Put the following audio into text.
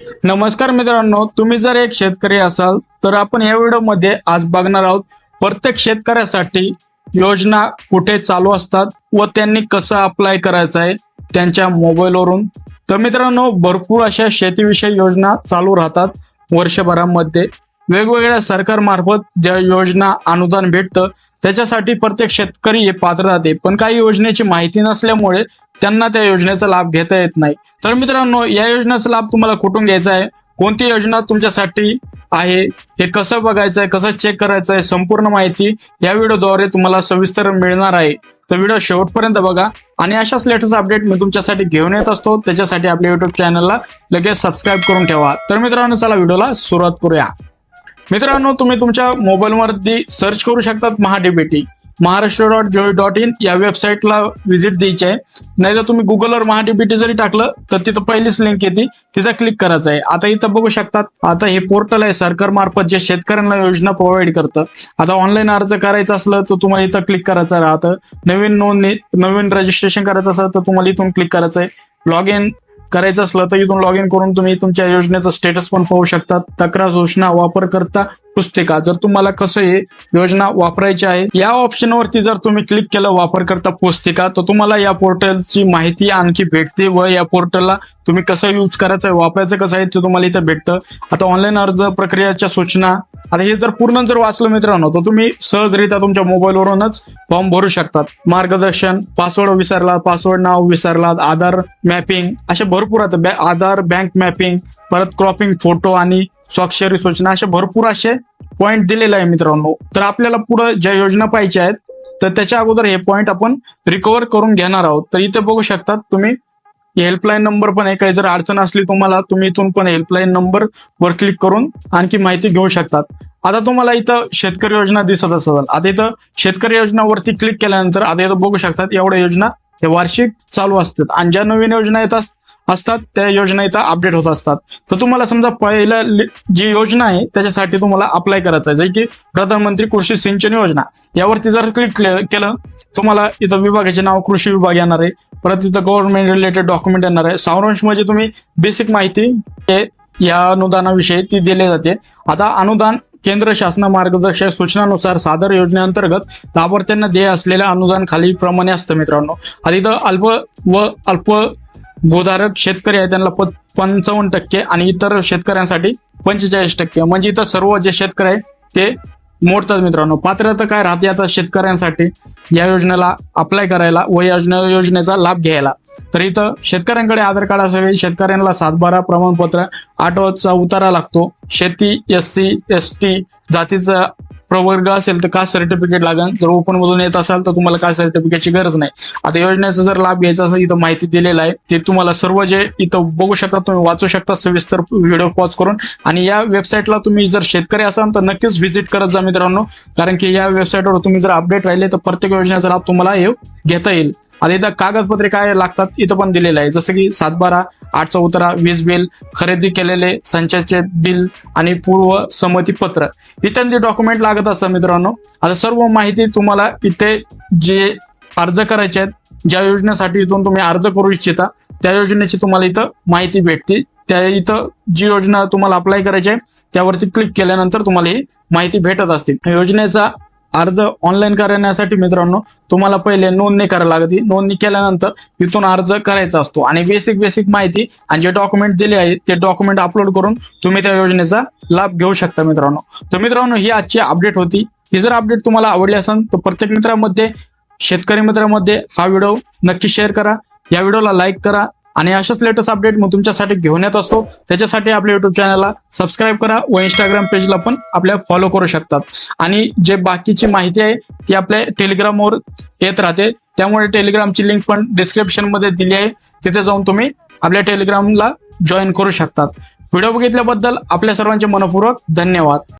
नमस्कार मित्रांनो तुम्ही जर एक शेतकरी असाल तर आपण या व्हिडिओमध्ये आज बघणार आहोत प्रत्येक शेतकऱ्यासाठी योजना कुठे चालू असतात व त्यांनी कसं अप्लाय करायचं आहे त्यांच्या मोबाईलवरून. तर मित्रांनो भरपूर अशा शेतीविषयी योजना चालू राहतात वर्षभरामध्ये. वेगवेगळ्या सरकारमार्फत ज्या योजना अनुदान भेटतं त्याच्यासाठी प्रत्येक शेतकरी हे पात्र राहते. पण काही योजनेची माहिती नसल्यामुळे त्यांना त्या योजनेचा लाभ घेता येत नाही. तर मित्रांनो या योजनेचा लाभ तुम्हाला कुठून घ्यायचा आहे? कोणती योजना तुमच्यासाठी आहे? हे कसं बघायचं आहे कसं चेक करायचं आहे संपूर्ण माहिती या व्हिडिओद्वारे तुम्हाला सविस्तर मिळणार आहे. तर व्हिडिओ शेवटपर्यंत बघा. आणि अशाच लेटेस्ट अपडेट मी तुमच्यासाठी घेऊन येत असतो. त्याच्यासाठी आपल्या युट्यूब चॅनलला लगेच सबस्क्राईब करून ठेवा. तर मित्रांनो चला व्हिडिओला सुरुवात करूया. मित्रांनो तुम्ही तुमच्या मोबाईलवरती सर्च करू शकतात Maha DBT Maharashtra dot gov dot in या वेबसाईटला व्हिजिट द्यायची आहे. नाही तर तुम्ही गुगलवर महाडीबीटी जरी टाकलं तर तिथं पहिलीच लिंक येते. तिथं क्लिक करायचं आहे. आता इथं बघू शकतात आता हे पोर्टल आहे. सरकार मार्फत जे शेतकऱ्यांना योजना प्रोव्हाइड करतं. आता ऑनलाईन अर्ज करायचा असलं तर तुम्हाला इथं क्लिक करायचं राहतं. नवीन नोंदणी नवीन रजिस्ट्रेशन करायचं असलं तर तुम्हाला इथून क्लिक करायचं आहे. लॉग इन करायचं असलं तर इथून लॉग इन करून तुम्ही तुमच्या योजनेचा स्टेटस पण पाहू शकता तक्रार सूचना वापरकर्ता पुस्तिका. जर तुम्हाला कसं हे योजना वापरायची आहे या ऑप्शनवरती जर तुम्ही क्लिक केलं वापरकर्ता पुस्तिका तर तुम्हाला या पोर्टलची माहिती आणखी भेटते व या पोर्टलला तुम्ही कसं यूज करायचं आहे वापरायचं कसं आहे ते तुम्हाला इथं भेटतं. आता ऑनलाईन अर्ज प्रक्रियाच्या सूचना आता हे जर पूर्ण जर वाचलं मित्रांनो तर तुम्ही सहजरित्या तुमच्या मोबाईलवरूनच फॉर्म भरू शकतात. मार्गदर्शन पासवर्ड विसरला पासवर्ड नाव विसरला आधार मॅपिंग असे भरपूर आता बॅ- आधार बँक मॅपिंग परत क्रॉपिंग फोटो आणि स्वाक्षरी सूचना असे भरपूर असे पॉईंट दिलेले आहे मित्रांनो. तर आपल्याला पुढे ज्या योजना पाहिजे आहेत तर त्याच्या अगोदर हे पॉईंट आपण रिकवर करून घेणार आहोत. तर इथे बघू शकतात तुम्ही हेल्पलाईन नंबर पण आहे. काही जर अडचण असली तुम्हाला तुम्ही इथून पण हेल्पलाईन नंबर वर क्लिक करून आणखी माहिती घेऊ शकतात. आता तुम्हाला इथं शेतकरी योजना दिसत असेल. आता इथं शेतकरी योजनावरती क्लिक केल्यानंतर आता इथं बघू शकतात एवढ्या योजना हे वार्षिक चालू असतात. आणि ज्या नवीन योजना येत असतात त्या योजना इथं अपडेट होत असतात. तर तुम्हाला समजा पहिल्या जी योजना आहे त्याच्यासाठी तुम्हाला अप्लाय करायचं आहे. जे की प्रधानमंत्री कृषी सिंचन योजना. यावरती जर क्लिक केलं तुम्हाला इथं विभागाचे नाव कृषी विभाग येणार आहे. परत तिथं गव्हर्नमेंट रिलेटेड डॉक्युमेंट येणार आहे. सारांश म्हणजे तुम्ही बेसिक माहिती या अनुदानाविषयी ती दिली जाते. आता अनुदान केंद्र शासन मार्गदर्शक सूचनानुसार सादर योजनेअंतर्गत लाभार्थ्यांना देय असलेल्या अनुदान खाली प्रमाणे असतं मित्रांनो. आधी तर अल्प व अल्प भूधारक शेतकरी आहे त्यांना प- पंचावन्न टक्के आणि इतर शेतकऱ्यांसाठी पंचेचाळीस टक्के. म्हणजे इथं सर्व जे शेतकरी आहे ते मोडतात मित्रांनो. पात्रता काय राहते आता शेतकऱ्यांसाठी? या योजनेला अप्लाय करायला व या योजनेचा लाभ घ्यायला. तर इथं शेतकऱ्यांकडे आधार कार्ड असावे शेतकऱ्यांना सातबारा प्रमाणपत्र आठवचा उतारा लागतो. शेती एस सी एस टी जातीचा प्रवर्ग असेल तर कास्ट सर्टिफिकेट लागेल जर ओपन मधून येत असाल तर तुम्हाला कास्ट सर्टिफिकेटची गरज नाही. आता योजनेचा जर लाभ घ्यायचा असेल इथं माहिती दिलेलं आहे. ते तुम्हाला सर्व जे इथं बघू शकता तुम्ही वाचू शकता. सविस्तर व्हिडिओ पॉज करून. आणि या वेबसाईटला तुम्ही जर शेतकरी असाल तर नक्कीच व्हिजिट करत जा मित्रांनो. कारण की या वेबसाईटवर तुम्ही जर अपडेट राहिले तर प्रत्येक योजनेचा लाभ तुम्हाला हे घेता येईल. आता इथं कागदपत्रे काय लागतात इथं पण दिलेलं आहे. जसं की सातबारा आठ चौतरा वीज बिल खरेदी केलेले संचाचे बिल आणि पूर्व संमती पत्र इत्यादी डॉक्युमेंट लागत असतात मित्रांनो आता सर्व माहिती तुम्हाला इथे जे अर्ज करायचे आहेत ज्या योजनेसाठी इथून तुम्ही अर्ज करू इच्छिता त्या योजनेची तुम्हाला इथं माहिती भेटते त्या इथं जी योजना तुम्हाला अप्लाय करायची आहे त्यावरती क्लिक केल्यानंतर तुम्हाला ही माहिती भेटत असते योजनेचा अर्ज ऑनलाईन करण्यासाठी मित्रांनो तुम्हाला पहिले नोंदणी करायला लागते. नोंदणी केल्यानंतर इथून अर्ज करायचा असतो. आणि बेसिक बेसिक माहिती आणि जे डॉक्युमेंट दिले आहेत ते डॉक्युमेंट अपलोड करून तुम्ही त्या योजनेचा लाभ घेऊ शकता मित्रांनो. तर मित्रांनो ही आजची अपडेट होती. ही जर अपडेट तुम्हाला आवडली असेल तर प्रत्येक मित्रामध्ये शेतकरी मित्रामध्ये हा व्हिडिओ नक्की शेअर करा. या व्हिडिओला लाईक करा. आणि अशाच लेटेस्ट अपडेट मग तुमच्यासाठी घेऊन येत असतो. त्याच्यासाठी आपल्या युट्यूब चॅनलला सबस्क्राईब करा व इंस्टाग्राम पेजला पण आपल्या फॉलो करू शकतात. आणि जे बाकीची माहिती आहे ती आपल्या टेलिग्रामवर येत राहते. त्यामुळे टेलिग्रामची लिंक पण डिस्क्रिप्शनमध्ये दिली आहे. तिथे जाऊन तुम्ही आपल्या टेलिग्रामला जॉईन करू शकतात. व्हिडिओ बघितल्याबद्दल आपल्या सर्वांचे मनपूर्वक धन्यवाद.